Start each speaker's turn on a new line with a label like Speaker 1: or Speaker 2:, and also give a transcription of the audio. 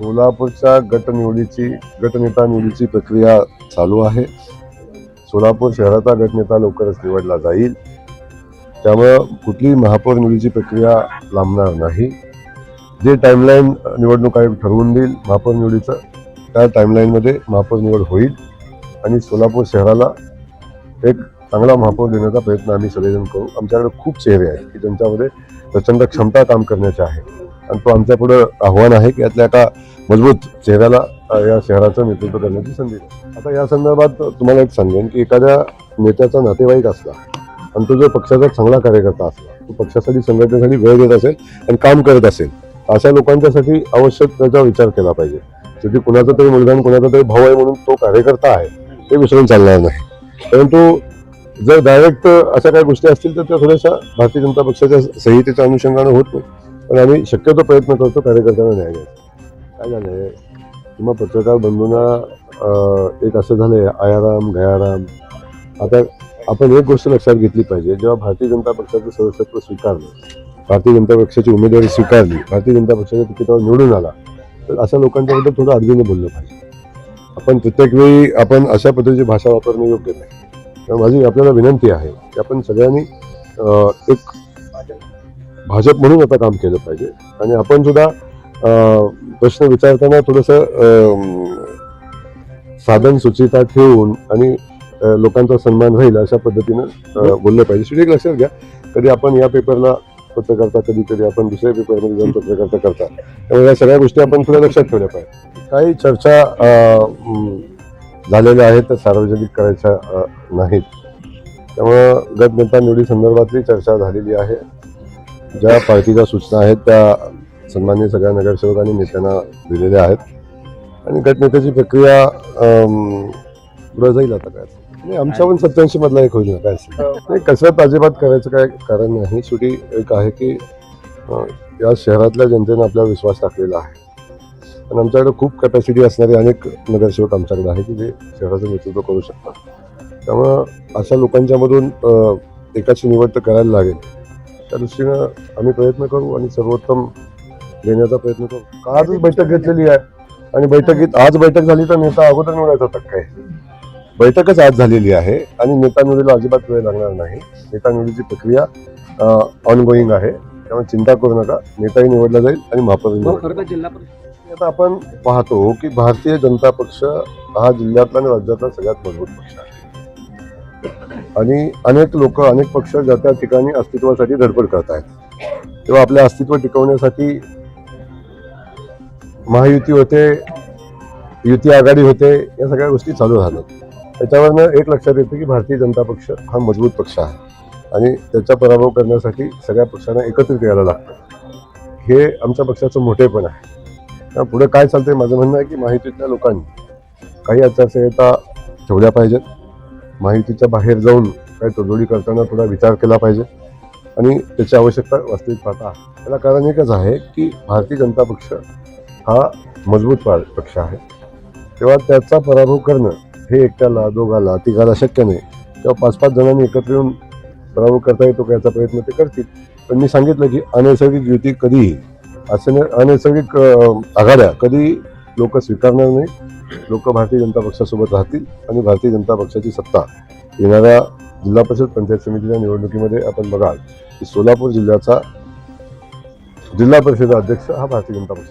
Speaker 1: सोलापूरच्या गटनिवडीची गटनेता निवडीची प्रक्रिया चालू आहे. सोलापूर शहराचा गटनेता लवकरच निवडला जाईल. त्यामुळं कुठलीही महापौर निवडीची प्रक्रिया लांबणार नाही. जे टाईमलाईन निवडणूक आयोग ठरवून देईल महापौर निवडीचं त्या टाईमलाईनमध्ये महापौर निवड होईल. आणि सोलापूर शहराला एक चांगला महापौर देण्याचा प्रयत्न आम्ही सगळेजण करू. आमच्याकडे खूप चेहरे आहेत की ज्यांच्यामध्ये प्रचंड क्षमता काम करण्याच्या आहे. आणि तो आमच्या पुढं आव्हान आहे की यातल्या एका मजबूत चेहऱ्याला या शहराचं नेतृत्व करण्याची संधी आता या संदर्भात तुम्हाला एक सांगेन की एखाद्या नेत्याचा नातेवाईक असला आणि तो जर पक्षाचा चांगला कार्यकर्ता असला तो पक्षासाठी संघटनेसाठी वेळ देत असेल आणि काम करत असेल अशा लोकांच्यासाठी आवश्यक त्याचा विचार केला पाहिजे. शेवटी कुणाचा तरी मुलगा आणि कुणाचा तरी भाऊ आहे म्हणून तो कार्यकर्ता आहे ते विसरून चालणार नाही. परंतु जर डायरेक्ट अशा काही गोष्टी असतील तर त्या थोड्याशा भारतीय जनता पक्षाच्या संहितेच्या अनुषंगानं होत नाही. पण आम्ही शक्यतो प्रयत्न करतो कार्यकर्त्यांना न्याय द्यायचा. काय झालं आहे? किंवा पत्रकार बंधूंना एक असं झालं आहे आयाराम गयाराम. आता आपण एक गोष्ट लक्षात घेतली पाहिजे जेव्हा भारतीय जनता पक्षाचं सदस्यत्व स्वीकारलं भारतीय जनता पक्षाची उमेदवारी स्वीकारली भारतीय जनता पक्षाच्या तिकिटावर निवडून आला तर अशा लोकांच्याबद्दल थोडं आदगीनं बोललं पाहिजे. आपण प्रत्येक वेळी आपण अशा पद्धतीची भाषा वापरणं योग्य नाही. तर माझी आपल्याला विनंती आहे की आपण सगळ्यांनी एक भाजप म्हणून आता काम केलं पाहिजे. आणि आपण सुद्धा प्रश्न विचारताना थोडंसं साधन सुचिता ठेवून आणि लोकांचा सन्मान राहील अशा पद्धतीनं अं, बोललं पाहिजे. शेवटी एक लक्षात घ्या कधी आपण या पेपरला पत्रकारता कधी कधी आपण दुसऱ्या पेपरमध्ये जाऊन पत्रकारता करता. त्यामुळे या सगळ्या गोष्टी आपण थोड्या लक्षात ठेवल्या पाहिजे काही चर्चा झालेल्या आहेत त्या सार्वजनिक करायच्या नाहीत. त्यामुळं गट नेता निवडी संदर्भातली चर्चा झालेली आहे. ज्या पार्टीच्या सूचना आहेत त्या सन्मान्य सगळ्या नगरसेवक आणि नेत्यांना दिलेल्या आहेत. आणि गटनेत्याची प्रक्रिया पुढे जाईल आता काय नाही आमच्या पण सत्याऐंशी मधला एक होईल ना काय असेल. नाही कसरत अजिबात करायचं काय कारण नाही. शेवटी एक आहे की या शहरातल्या जनतेनं आपल्यावर विश्वास टाकलेला आहे. आणि आमच्याकडे खूप कॅपॅसिटी असणारे अनेक नगरसेवक आमच्याकडे आहे की जे शहराचं नेतृत्व करू शकतात. त्यामुळं अशा लोकांच्यामधून एकाची निवड तर करायला लागेल. त्या दृष्टीनं आम्ही प्रयत्न करू आणि सर्वोत्तम देण्याचा प्रयत्न करू. का आजच बैठक घेतलेली आहे? आणि बैठकीत आज बैठक झाली तर नेता अगोदर निवडायचा होता काय बैठकच आज झालेली आहे आणि नेता निवडीला अजिबात वेळ लागणार नाही. नेता निवडीची प्रक्रिया ऑन गोईंग आहे. त्यामुळे चिंता करू नका. नेताही निवडला जाईल आणि महापौर आता आपण पाहतो की भारतीय जनता पक्ष हा जिल्ह्यातला आणि राज्यातला सगळ्यात मजबूत पक्ष आहे. आणि अनेक लोक अनेक पक्ष ज्या त्या ठिकाणी अस्तित्वासाठी धडपड करत आहेत. तेव्हा आपले अस्तित्व टिकवण्यासाठी महायुती होते युती आघाडी होते या सगळ्या गोष्टी चालू झाल्या. त्याच्यावरनं एक लक्षात येतं की भारतीय जनता पक्ष हा मजबूत पक्ष आहे. आणि त्याचा पराभव करण्यासाठी सगळ्या पक्षांना एकत्रित यायला लागतं. हे आमच्या पक्षाचं मोठेपण आहे. त्या पुढे काय चालतंय माझं म्हणणं आहे की माहितीतल्या लोकांनी काही आचारसंहिता ठेवल्या पाहिजेत. माहितीच्या बाहेर जाऊन काही तोडजोडी करताना थोडा विचार केला पाहिजे. आणि त्याची आवश्यकता वास्तविक पाहता. याला त्याला कारण एकच आहे की भारतीय जनता पक्ष हा मजबूत पक्ष आहे. तेव्हा त्याचा पराभव करणं हे एकट्याला दोघाला तिघाला शक्य नाही. तेव्हा पाच पाच जणांनी एकत्र येऊन पराभव करता येतो का याचा प्रयत्न ते करतील. पण मी सांगितलं की अनैसर्गिक युती कधीही असे न- अनैसर्गिक आघाड्या कधी लोक स्वीकारणार नाही लोक भारतीय जनता पक्षासोबत राहतील आणि भारतीय जनता पक्षाची सत्ता येणाऱ्या जिल्हा परिषद पंचायत समितीच्या निवडणुकीमध्ये आपण बघाल की सोलापूर जिल्ह्याचा जिल्हा परिषद अध्यक्ष हा भारतीय जनता पक्ष